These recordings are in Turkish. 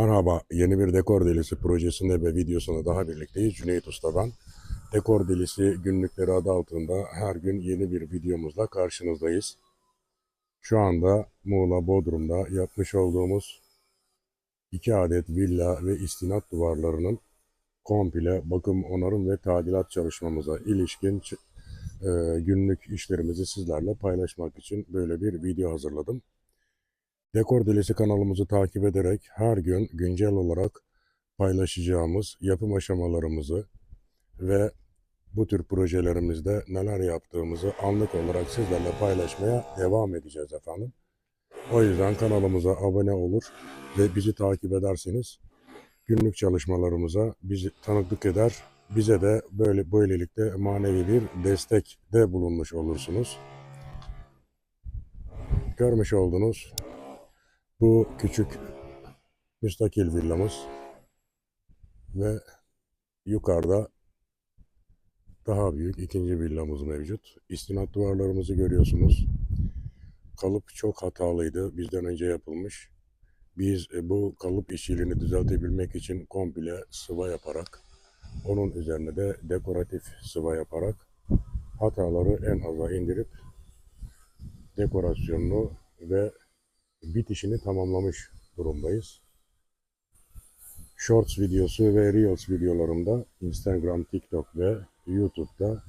Merhaba, yeni bir dekor delisi projesinde ve videosunda daha birlikteyiz. Cüneyt Usta ben. Dekor delisi günlükleri adı altında her gün yeni bir videomuzla karşınızdayız. Şu anda Muğla Bodrum'da yapmış olduğumuz iki adet villa ve istinat duvarlarının komple bakım, onarım ve tadilat çalışmamıza ilişkin e, günlük işlerimizi sizlerle paylaşmak için böyle bir video hazırladım. Dekor Delisi kanalımızı takip ederek her gün güncel olarak paylaşacağımız yapım aşamalarımızı ve bu tür projelerimizde neler yaptığımızı anlık olarak sizlerle paylaşmaya devam edeceğiz efendim. O yüzden kanalımıza abone olur ve bizi takip ederseniz günlük çalışmalarımıza bizi tanıklık eder. Bize de böyle böylelikle manevi bir destekte bulunmuş olursunuz. Görmüş olduğunuz bu küçük müstakil villamız ve yukarıda daha büyük ikinci villamız mevcut. İstinat duvarlarımızı görüyorsunuz. Kalıp çok hatalıydı. Bizden önce yapılmış. Biz e, bu kalıp işçiliğini düzeltebilmek için komple sıva yaparak onun üzerine de dekoratif sıva yaparak hataları en aza indirip dekorasyonunu ve bitişini tamamlamış durumdayız. Shorts videosu ve Reels videolarımda Instagram, TikTok ve YouTube'da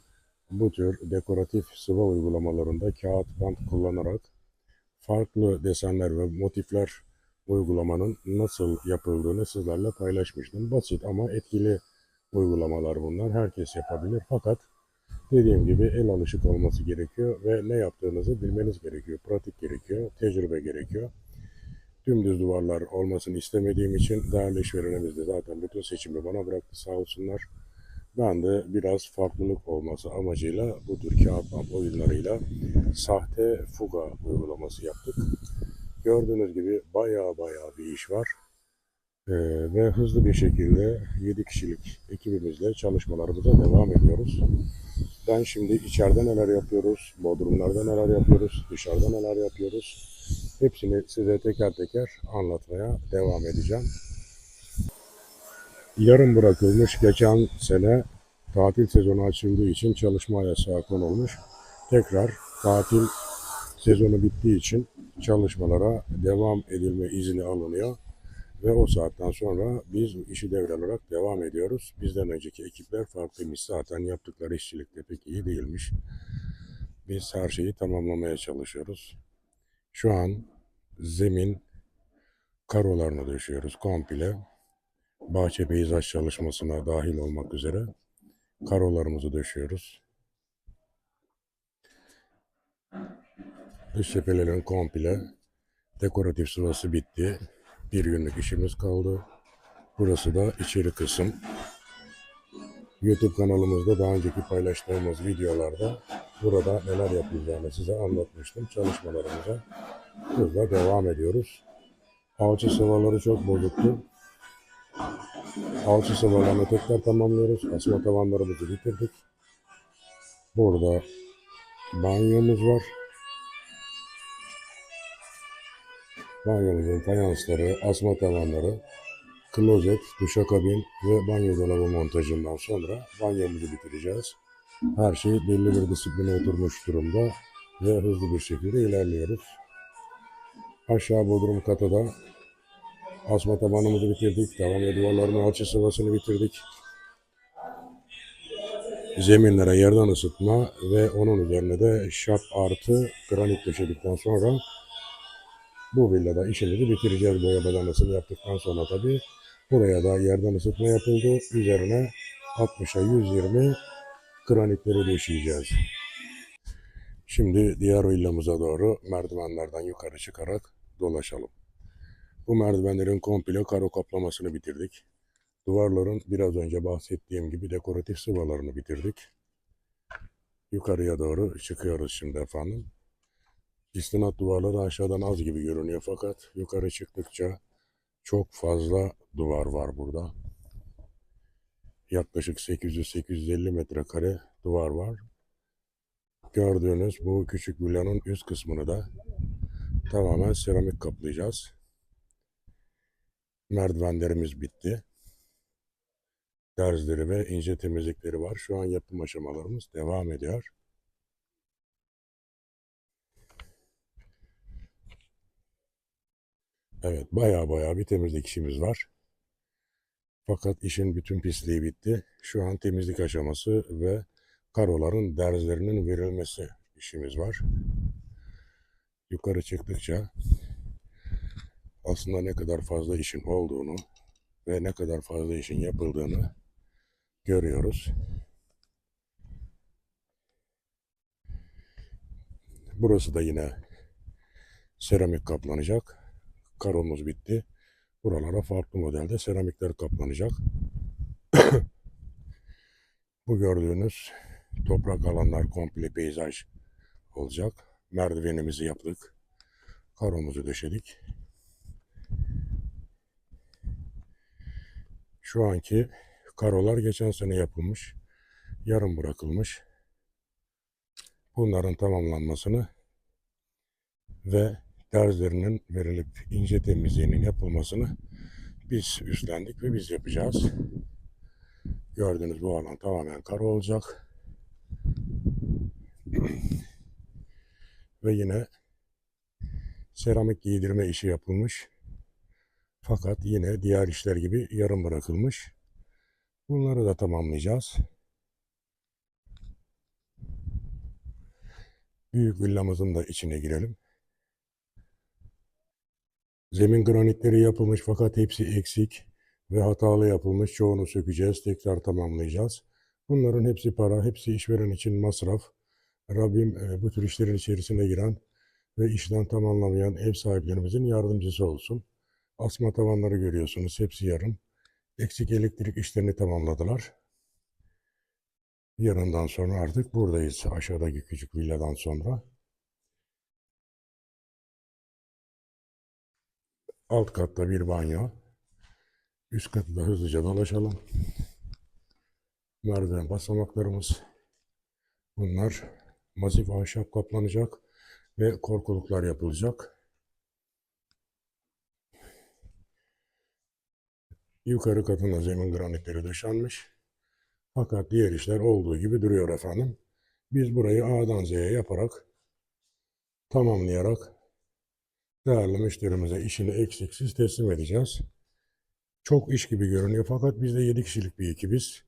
bu tür dekoratif sıva uygulamalarında kağıt bant kullanarak farklı desenler ve motifler uygulamanın nasıl yapıldığını sizlerle paylaşmıştım. Basit ama etkili uygulamalar bunlar. Herkes yapabilir fakat dediğim gibi el alışık olması gerekiyor ve ne yaptığınızı bilmeniz gerekiyor. Pratik gerekiyor, tecrübe gerekiyor. Dümdüz duvarlar olmasını istemediğim için değerli işverenimiz de zaten bütün seçimi bana bıraktı sağ olsunlar. Ben de biraz farklılık olması amacıyla bu tür kağıt oyunlarıyla sahte fuga uygulaması yaptık. Gördüğünüz gibi baya baya bir iş var. Ee, ve hızlı bir şekilde 7 kişilik ekibimizle çalışmalarımıza devam ediyoruz. Ben şimdi içeride neler yapıyoruz, bodrumlarda neler yapıyoruz, dışarıda neler yapıyoruz hepsini size teker teker anlatmaya devam edeceğim. Yarım bırakılmış geçen sene tatil sezonu açıldığı için çalışma yasağı konulmuş. Tekrar tatil sezonu bittiği için çalışmalara devam edilme izni alınıyor. Ve o saatten sonra biz işi devralarak devam ediyoruz. Bizden önceki ekipler farklıymış. Zaten yaptıkları işçilik de pek iyi değilmiş. Biz her şeyi tamamlamaya çalışıyoruz. Şu an zemin karolarını döşüyoruz komple. Bahçe peyzaj çalışmasına dahil olmak üzere karolarımızı döşüyoruz. Dış cephelerin komple dekoratif sıvası bitti. Bir günlük işimiz kaldı. Burası da içeri kısım. YouTube kanalımızda daha önceki paylaştığımız videolarda burada neler yapılacağını size anlatmıştım. Çalışmalarımıza hızla devam ediyoruz. Alçı sıvaları çok bozuktu. Alçı sıvalarını tekrar tamamlıyoruz. Asma tavanlarımızı bitirdik. Burada banyomuz var. Banyomuzun fayansları, asma tavanları, klozet, duşakabin ve banyo dolabı montajından sonra banyomuzu bitireceğiz. Her şey belli bir disipline oturmuş durumda ve hızlı bir şekilde ilerliyoruz. Aşağı bodrum kata da asma tabanımızı bitirdik. Tavan ve duvarların alçı sıvasını bitirdik. Zeminlere yerden ısıtma ve onun üzerine de şap artı granit döşedikten sonra bu villada işimizi bitireceğiz boya badanasını yaptıktan sonra tabii. Buraya da yerden ısıtma yapıldı. Üzerine 60'a 120 granitleri döşeyeceğiz. Şimdi diğer villamıza doğru merdivenlerden yukarı çıkarak dolaşalım. Bu merdivenlerin komple karo kaplamasını bitirdik. Duvarların biraz önce bahsettiğim gibi dekoratif sıvalarını bitirdik. Yukarıya doğru çıkıyoruz şimdi efendim. İstinat duvarları aşağıdan az gibi görünüyor fakat yukarı çıktıkça çok fazla duvar var burada. Yaklaşık 800-850 metrekare duvar var. Gördüğünüz bu küçük villanın üst kısmını da tamamen seramik kaplayacağız. Merdivenlerimiz bitti. Derzleri ve ince temizlikleri var. Şu an yapım aşamalarımız devam ediyor. Evet, baya baya bir temizlik işimiz var. Fakat işin bütün pisliği bitti. Şu an temizlik aşaması ve karoların derzlerinin verilmesi işimiz var. Yukarı çıktıkça aslında ne kadar fazla işin olduğunu ve ne kadar fazla işin yapıldığını görüyoruz. Burası da yine seramik kaplanacak. Karomuz bitti. Buralara farklı modelde seramikler kaplanacak. Bu gördüğünüz toprak alanlar komple peyzaj olacak. Merdivenimizi yaptık. Karomuzu döşedik. Şu anki karolar geçen sene yapılmış. Yarım bırakılmış. Bunların tamamlanmasını ve derzlerinin verilip ince temizliğinin yapılmasını biz üstlendik ve biz yapacağız. Gördüğünüz bu alan tamamen karo olacak. ve yine seramik giydirme işi yapılmış. Fakat yine diğer işler gibi yarım bırakılmış. Bunları da tamamlayacağız. Büyük villamızın da içine girelim. Zemin granitleri yapılmış fakat hepsi eksik ve hatalı yapılmış. Çoğunu sökeceğiz, tekrar tamamlayacağız. Bunların hepsi para, hepsi işveren için masraf. Rabbim e, bu tür işlerin içerisine giren ve işten tamamlamayan ev sahiplerimizin yardımcısı olsun. Asma tavanları görüyorsunuz, hepsi yarım. Eksik elektrik işlerini tamamladılar. Yarından sonra artık buradayız, aşağıdaki küçük villadan sonra. Alt katta bir banyo. Üst katta hızlıca dolaşalım. Merdiven basamaklarımız. Bunlar masif ahşap kaplanacak ve korkuluklar yapılacak. Yukarı katında zemin granitleri döşenmiş. Fakat diğer işler olduğu gibi duruyor efendim. Biz burayı A'dan Z'ye yaparak, tamamlayarak değerli müşterimize işini eksiksiz teslim edeceğiz. Çok iş gibi görünüyor fakat biz de 7 kişilik bir ekibiz.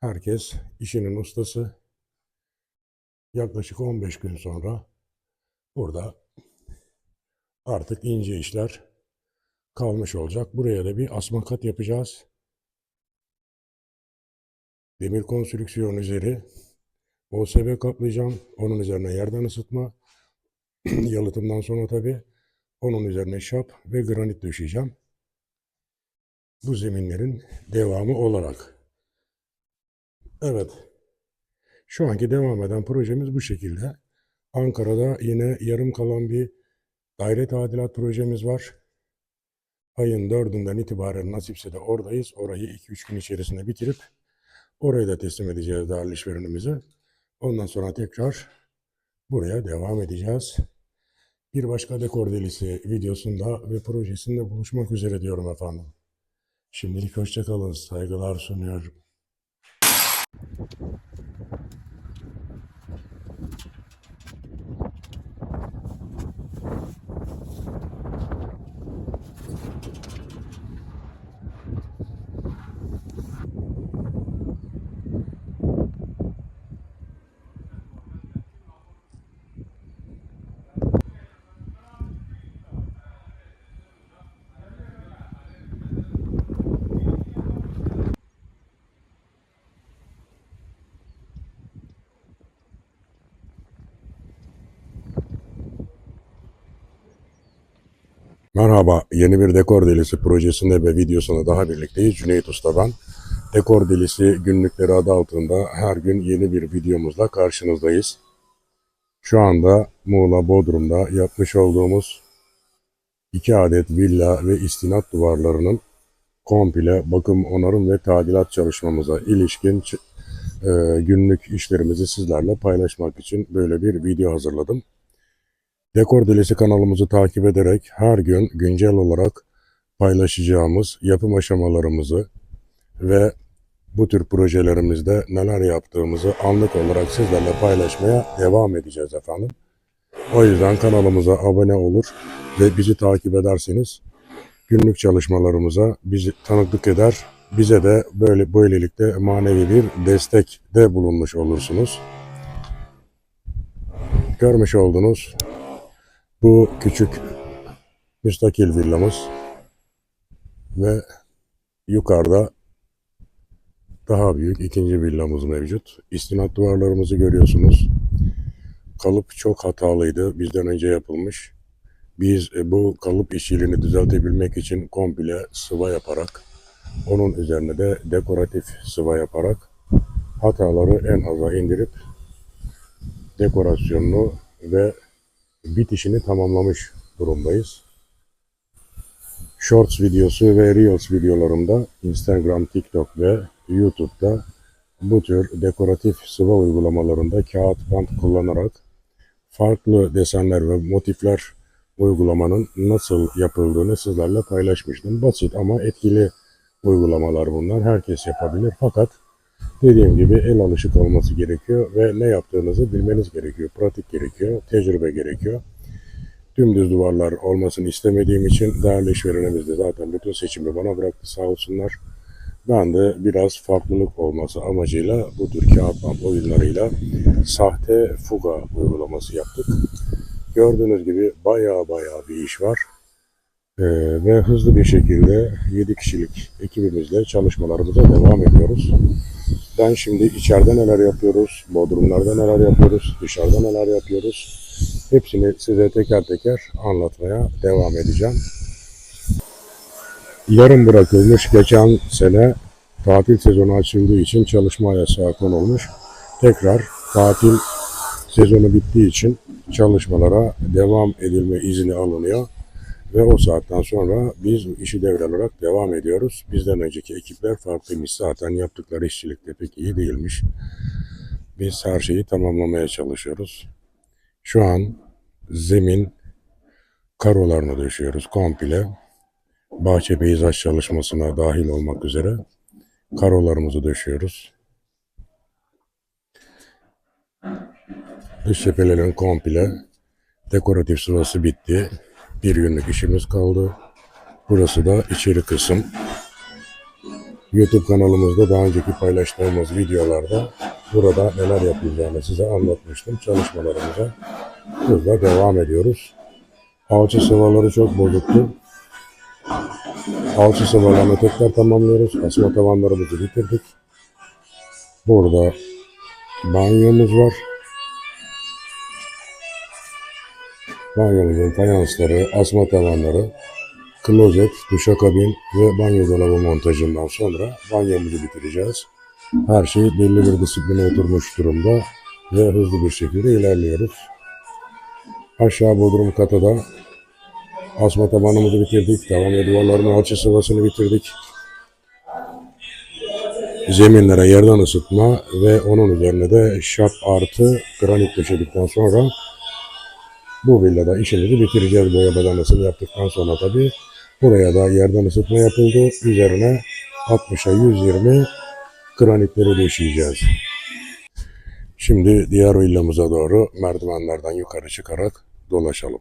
Herkes işinin ustası. Yaklaşık 15 gün sonra burada artık ince işler kalmış olacak. Buraya da bir asma kat yapacağız. Demir konstrüksiyon üzeri OSB kaplayacağım. Onun üzerine yerden ısıtma. Yalıtımdan sonra tabi onun üzerine şap ve granit döşeyeceğim. Bu zeminlerin devamı olarak. Evet. Şu anki devam eden projemiz bu şekilde. Ankara'da yine yarım kalan bir daire tadilat projemiz var. Ayın dördünden itibaren nasipse de oradayız. Orayı 2-3 gün içerisinde bitirip orayı da teslim edeceğiz değerli işverenimize. Ondan sonra tekrar buraya devam edeceğiz. Bir başka dekor delisi videosunda ve projesinde buluşmak üzere diyorum efendim. Şimdilik hoşçakalın. Saygılar sunuyorum. Merhaba, yeni bir Dekor Delisi projesinde ve videosunda daha birlikteyiz. Cüneyt Usta ben. Dekor Delisi günlükleri adı altında her gün yeni bir videomuzla karşınızdayız. Şu anda Muğla Bodrum'da yapmış olduğumuz iki adet villa ve istinat duvarlarının komple bakım, onarım ve tadilat çalışmamıza ilişkin e, günlük işlerimizi sizlerle paylaşmak için böyle bir video hazırladım. Dekor Delisi kanalımızı takip ederek her gün güncel olarak paylaşacağımız yapım aşamalarımızı ve bu tür projelerimizde neler yaptığımızı anlık olarak sizlerle paylaşmaya devam edeceğiz efendim. O yüzden kanalımıza abone olur ve bizi takip ederseniz günlük çalışmalarımıza bizi tanıklık eder. Bize de böyle böylelikle manevi bir destek de bulunmuş olursunuz. Görmüş olduğunuz bu küçük müstakil villamız ve yukarıda daha büyük ikinci villamız mevcut. İstinat duvarlarımızı görüyorsunuz. Kalıp çok hatalıydı. Bizden önce yapılmış. Biz e, bu kalıp işçiliğini düzeltebilmek için komple sıva yaparak onun üzerine de dekoratif sıva yaparak hataları en aza indirip dekorasyonunu ve bitişini tamamlamış durumdayız. Shorts videosu ve Reels videolarımda Instagram, TikTok ve YouTube'da bu tür dekoratif sıva uygulamalarında kağıt bant kullanarak farklı desenler ve motifler uygulamanın nasıl yapıldığını sizlerle paylaşmıştım. Basit ama etkili uygulamalar bunlar. Herkes yapabilir fakat dediğim gibi el alışık olması gerekiyor ve ne yaptığınızı bilmeniz gerekiyor. Pratik gerekiyor, tecrübe gerekiyor. Dümdüz duvarlar olmasını istemediğim için değerli işverenimiz de zaten bütün seçimi bana bıraktı sağ olsunlar. Ben de biraz farklılık olması amacıyla bu tür kağıt bant oyunlarıyla sahte fuga uygulaması yaptık. Gördüğünüz gibi baya baya bir iş var. Ee, ve hızlı bir şekilde 7 kişilik ekibimizle çalışmalarımıza devam ediyoruz. Ben şimdi içeride neler yapıyoruz, bodrumlarda neler yapıyoruz, dışarıda neler yapıyoruz hepsini size teker teker anlatmaya devam edeceğim. Yarım bırakılmış geçen sene tatil sezonu açıldığı için çalışma yasağı konulmuş. Tekrar tatil sezonu bittiği için çalışmalara devam edilme izni alınıyor. Ve o saatten sonra biz işi devralarak devam ediyoruz. Bizden önceki ekipler farklıymış. Zaten yaptıkları işçilik de pek iyi değilmiş. Biz her şeyi tamamlamaya çalışıyoruz. Şu an zemin karolarını döşüyoruz komple. Bahçe peyzaj çalışmasına dahil olmak üzere karolarımızı döşüyoruz. Dış cephelerin komple dekoratif sıvası bitti. Bir günlük işimiz kaldı. Burası da içeri kısım. YouTube kanalımızda daha önceki paylaştığımız videolarda burada neler yapılacağını size anlatmıştım. Çalışmalarımıza hızla devam ediyoruz. Alçı sıvaları çok bozuktu. Alçı sıvalarını tekrar tamamlıyoruz. Asma tavanlarımızı bitirdik. Burada banyomuz var. Banyomuzun fayansları, asma tavanları, klozet, duşakabin ve banyo dolabı montajından sonra banyomuzu bitireceğiz. Her şey belli bir disipline oturmuş durumda ve hızlı bir şekilde ilerliyoruz. Aşağı bodrum kata da asma tabanımızı bitirdik. Tavan ve duvarların alçı sıvasını bitirdik. Zeminlere yerden ısıtma ve onun üzerine de şap artı granit döşedikten sonra bu villada işimizi bitireceğiz boya badanasını yaptıktan sonra tabii. Buraya da yerden ısıtma yapıldı. Üzerine 60'a 120 granitleri döşeyeceğiz. Şimdi diğer villamıza doğru merdivenlerden yukarı çıkarak dolaşalım.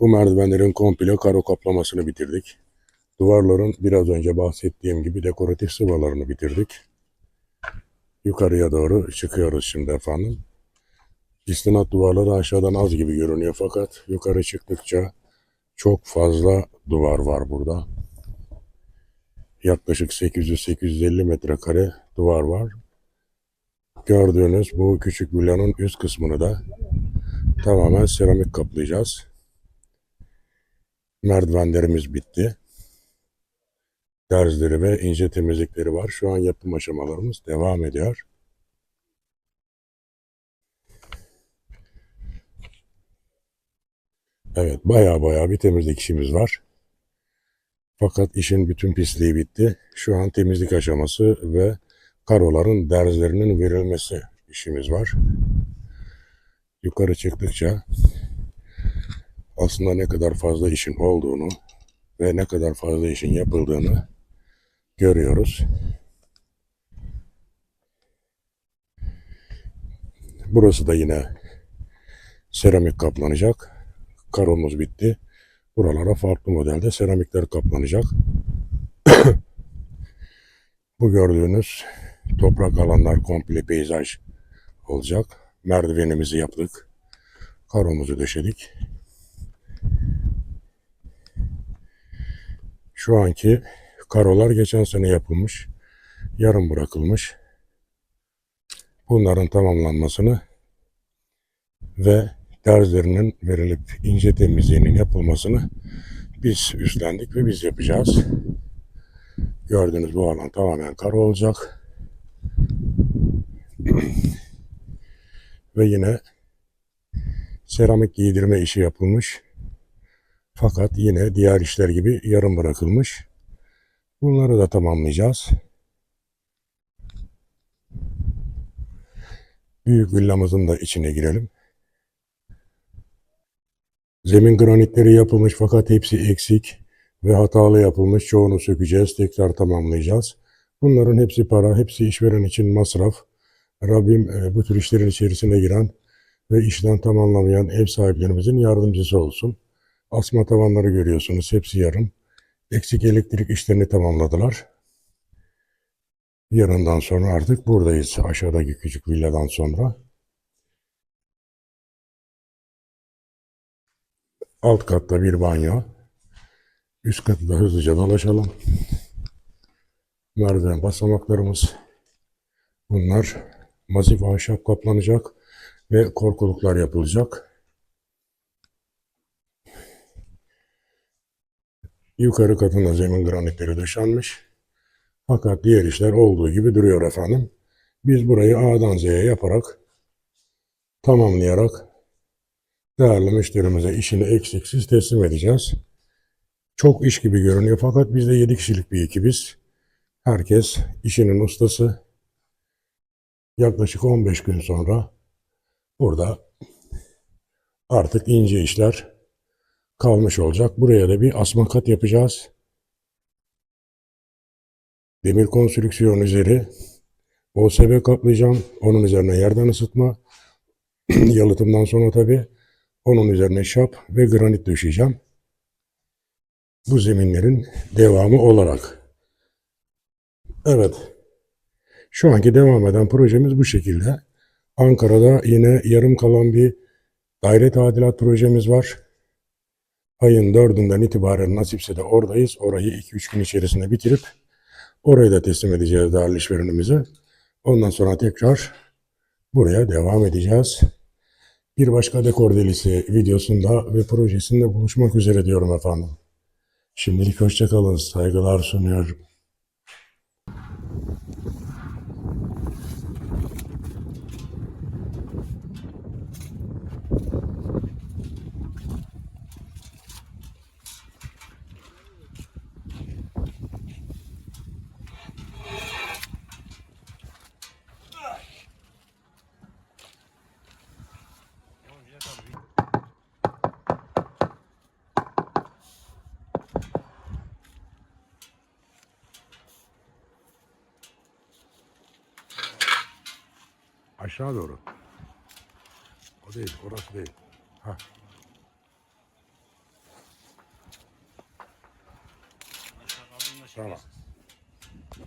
Bu merdivenlerin komple karo kaplamasını bitirdik. Duvarların biraz önce bahsettiğim gibi dekoratif sıvalarını bitirdik. Yukarıya doğru çıkıyoruz şimdi efendim. İstinat duvarları aşağıdan az gibi görünüyor fakat yukarı çıktıkça çok fazla duvar var burada. Yaklaşık 800-850 metrekare duvar var. Gördüğünüz bu küçük villanın üst kısmını da tamamen seramik kaplayacağız. Merdivenlerimiz bitti. Derzleri ve ince temizlikleri var. Şu an yapım aşamalarımız devam ediyor. Evet baya baya bir temizlik işimiz var. Fakat işin bütün pisliği bitti. Şu an temizlik aşaması ve karoların derzlerinin verilmesi işimiz var. Yukarı çıktıkça aslında ne kadar fazla işin olduğunu ve ne kadar fazla işin yapıldığını görüyoruz. Burası da yine seramik kaplanacak. Karomuz bitti. Buralara farklı modelde seramikler kaplanacak. Bu gördüğünüz toprak alanlar komple peyzaj olacak. Merdivenimizi yaptık. Karomuzu döşedik. Şu anki karolar geçen sene yapılmış. Yarım bırakılmış. Bunların tamamlanmasını ve derzlerinin verilip ince temizliğinin yapılmasını biz üstlendik ve biz yapacağız. Gördüğünüz bu alan tamamen karo olacak. ve yine seramik giydirme işi yapılmış. Fakat yine diğer işler gibi yarım bırakılmış. Bunları da tamamlayacağız. Büyük villamızın da içine girelim. Zemin granitleri yapılmış fakat hepsi eksik ve hatalı yapılmış. Çoğunu sökeceğiz, tekrar tamamlayacağız. Bunların hepsi para, hepsi işveren için masraf. Rabbim e, bu tür işlerin içerisine giren ve işten tamamlamayan ev sahiplerimizin yardımcısı olsun. Asma tavanları görüyorsunuz, hepsi yarım. Eksik elektrik işlerini tamamladılar. Yarından sonra artık buradayız, aşağıdaki küçük villadan sonra. Alt katta bir banyo. Üst katta hızlıca dolaşalım. Merdiven basamaklarımız. Bunlar masif ahşap kaplanacak ve korkuluklar yapılacak. Yukarı katında zemin granitleri döşenmiş. Fakat diğer işler olduğu gibi duruyor efendim. Biz burayı A'dan Z'ye yaparak, tamamlayarak değerli müşterimize işini eksiksiz teslim edeceğiz. Çok iş gibi görünüyor fakat biz de 7 kişilik bir ekibiz. Herkes işinin ustası. Yaklaşık 15 gün sonra burada artık ince işler kalmış olacak. Buraya da bir asma kat yapacağız. Demir konstrüksiyon üzeri OSB kaplayacağım. Onun üzerine yerden ısıtma. Yalıtımdan sonra tabi onun üzerine şap ve granit döşeyeceğim. Bu zeminlerin devamı olarak. Evet. Şu anki devam eden projemiz bu şekilde. Ankara'da yine yarım kalan bir daire tadilat projemiz var. Ayın dördünden itibaren nasipse de oradayız. Orayı 2-3 gün içerisinde bitirip orayı da teslim edeceğiz değerli işverenimize. Ondan sonra tekrar buraya devam edeceğiz. Bir başka dekor delisi videosunda ve projesinde buluşmak üzere diyorum efendim. Şimdilik hoşçakalın. Saygılar sunuyorum. Aşağı doğru. O değil, orası değil. Ha.